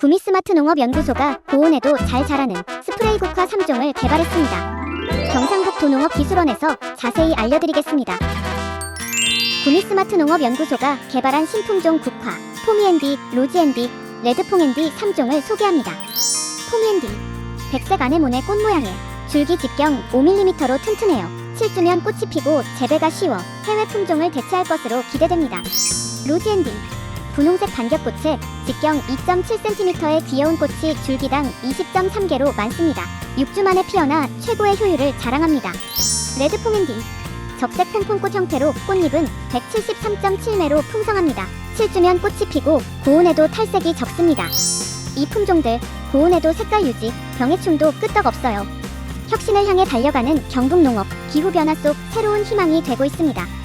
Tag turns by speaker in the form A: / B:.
A: 구미스마트 농업연구소가 고온에도 잘 자라는 스프레이 국화 3종을 개발했습니다. 경상북 도농업 기술원에서 자세히 알려드리겠습니다. 구미스마트 농업연구소가 개발한 신품종 국화, 포미앤디, 로지앤디, 레드퐁앤디 3종을 소개합니다. 포미앤디, 백색 아네모네 꽃 모양에 줄기 직경 5mm로 튼튼해요. 7주면 꽃이 피고 재배가 쉬워 해외 품종을 대체할 것으로 기대됩니다. 로지앤디, 분홍색 반겹꽃에 직경 2.7cm의 귀여운 꽃이 줄기당 20.3개로 많습니다. 6주 만에 피어나 최고의 효율을 자랑합니다. 레드퐁앤디 적색 퐁퐁꽃 형태로 꽃잎은 173.7매로 풍성합니다. 7주면 꽃이 피고 고온에도 탈색이 적습니다. 이 품종들 고온에도 색깔 유지, 병해충도 끄떡없어요. 혁신을 향해 달려가는 경북 농업, 기후변화 속 새로운 희망이 되고 있습니다.